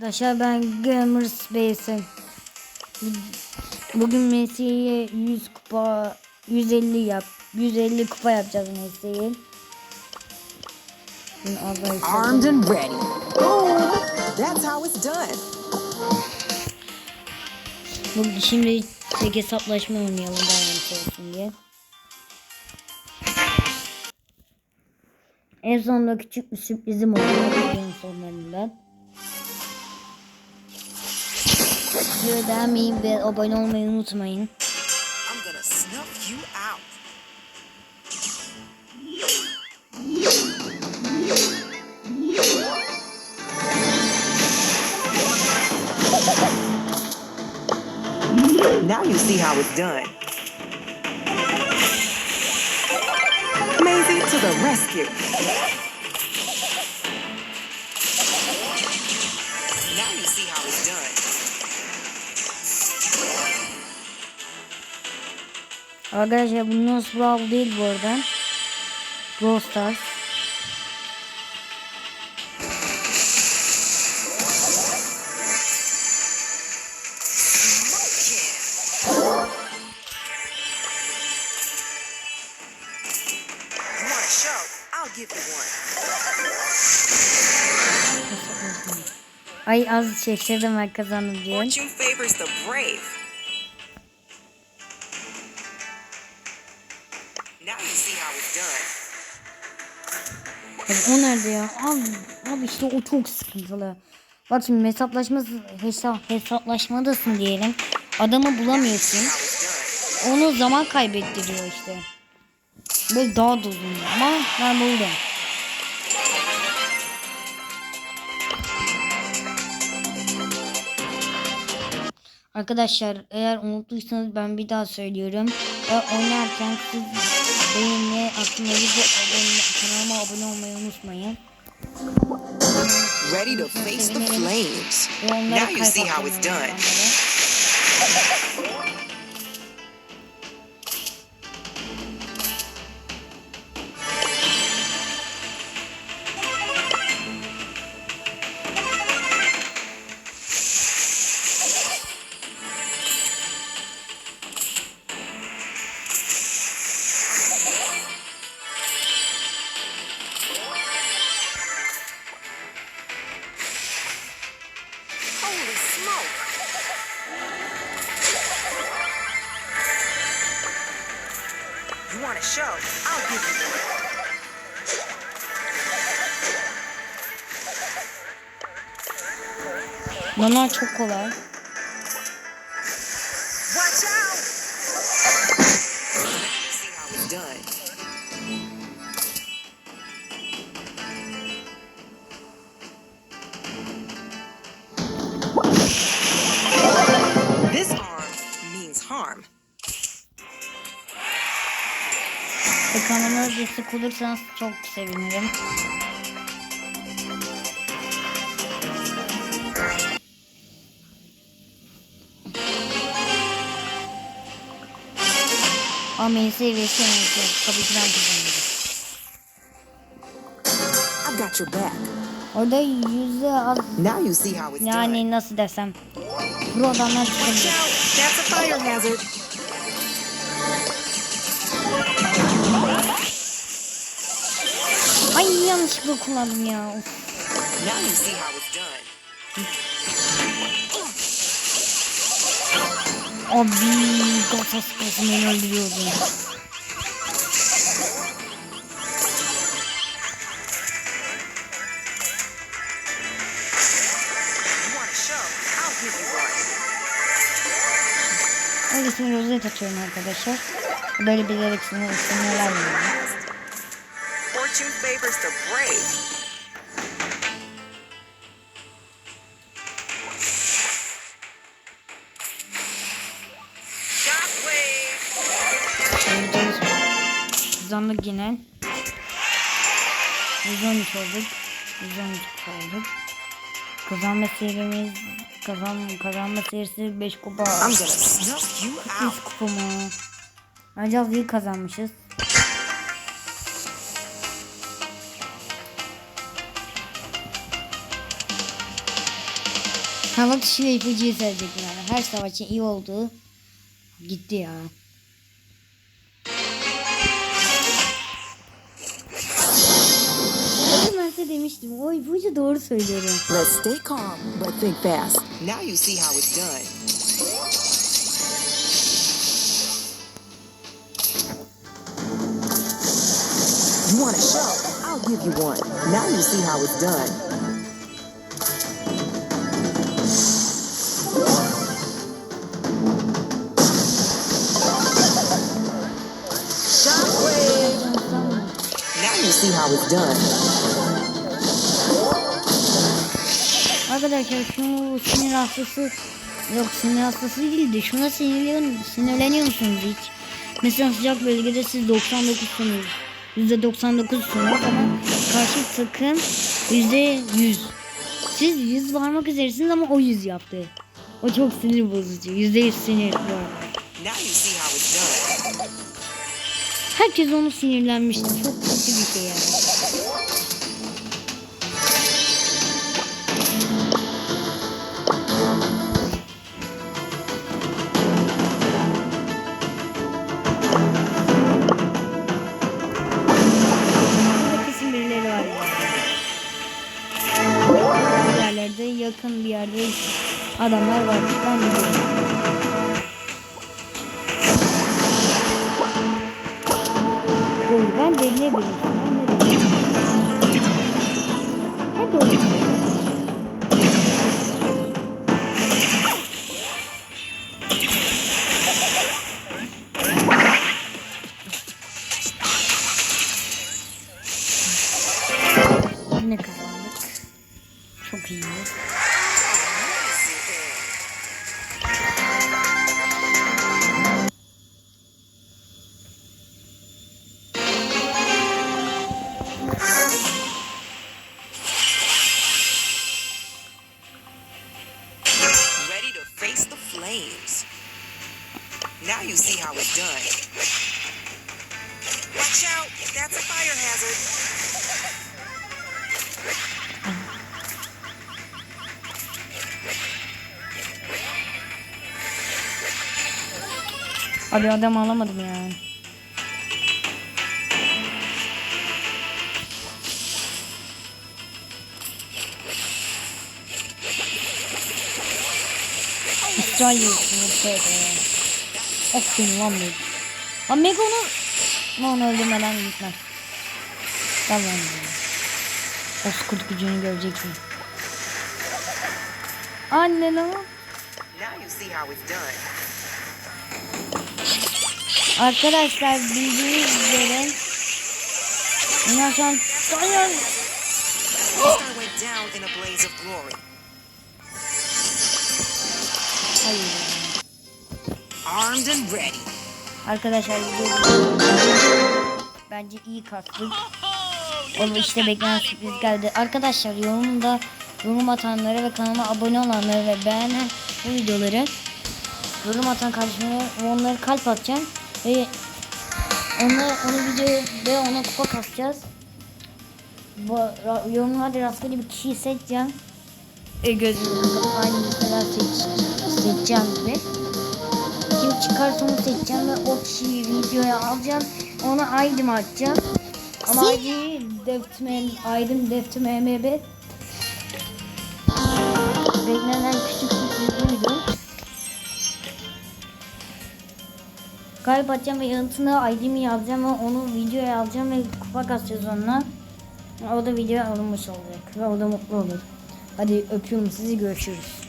Arkadaşlar ben Gamer Space'im. Bugün Messi'ye 100 kupa 150 yap 150 kupa yapacağız Messi'yi. Armed and ready. Boom! That's how it's done. Bu, şimdi tek hesaplaşma oynayalım daha olsun diye. En sonunda küçük bir sürprizim oldu videonun sonlarında. Videoyu beğenmeyi ve abone olmayı unutmayın. I'm gonna snuff you out. Now you see how it's done. Maisie to the rescue. Arkadaşlar bu Nose Brawl değil bu arada. Brawl Stars. Ay az şaşırdım ben kazandım diye. Fortune favors the brave. Abi o nerede ya? Abi, abi işte o çok sıkıntılı. Bak şimdi hesaplaşma hesap, hesaplaşmadasın diyelim. Adamı bulamıyorsun. Onu zaman kaybettiriyor işte. Böyle daha da uzun ama ben buldum. Arkadaşlar eğer unuttuysanız ben bir daha söylüyorum. Eğer oynarken siz beğenmeyi, atmayı ve abone, kanalıma abone olmayı unutmayın. Ready to face the flames. Now you see how it's done. Means harm. Ve kanalıma destek olursanız çok sevinirim. Ama beni seviyesi neyse. Tabii ki ben kazanırım. I've got your back. Orada yüzde az Now you see how it's yani nasıl desem. Watch çıkabilir. out! That's a fire hazard. Ay yanlışlıkla kullandım ya. Now you see how it's done. I'll give you one. Öylesine rozet atıyorum arkadaşlar. Böyle bilerek sinir, sinirlenmiyorum. Fortune favors the brave. Kazandık yine. 113 olduk. 113 olduk. Kazanma serimiz kazan kazanma serisi 5 kupa. I'm gonna snuff you 100 out. kupa mı? Az iyi kazanmışız. Savaş için ipucuyu söyleyecektim yani. Her savaşın iyi olduğu gitti ya. Demiştim. O ipucu doğru söylüyorum. Let's stay calm, but think fast. Now you see how it's done. You want a show? I'll give you one. Now you see how it's done. Shockwave! Now you see how it's done. Arkadaşlar şunu sinir hastası yok sinir hastası değil de şuna sinirleniyor, sinirleniyor musunuz hiç? Mesela sıcak bölgede siz 99'sunuz. %99'sunuz ama karşı takım %100. Siz 100 varmak üzeresiniz ama o 100 yaptı. O çok sinir bozucu. %100 sinir done. Herkes onu sinirlenmişti. Çok kötü bir şey yani. Adamlar var. Ben biliyorum. Oy ben deliye bilmiştim. Hadi. Çok iyi. Flames. Now you see how it's done. Watch out! That's a fire hazard. Abi adam alamadım ya. İsrail yurtunu Aferin lan Meg. Lan Meg onu... Lan. Bozkurt gücünü göreceksin. Anne lan. Now you see how it's done. Arkadaşlar bildiğiniz üzere Bunlar şu an Dayan. Star Hayır. Armed and ready. Arkadaşlar bence iyi kastık. Onu işte beklenen sürpriz geldi. Arkadaşlar yorumda yorum atanlara ve kanalıma abone olanlara ve beğenen bu videoları yorum atan kardeşime onları kalp atacağım ve onu onu video ve ona kupa kasacağız. Bu yorumlarda rastgele bir kişiyi seçeceğim. E gözümü kapatıp aynı mesela seç, seçeceğim gibi. Kim çıkarsa onu seçeceğim ve o kişiyi videoya alacağım. Ona aydım atacağım. Ama ID deftme, aydım deftme MB. Beklenen küçük sürpriz buydu. Kalp atacağım ve yanıtına ID'mi yazacağım ve onu videoya alacağım ve kupa kasacağız onunla. O da videoya alınmış olacak ve o da mutlu olur. Hadi öpüyorum sizi görüşürüz.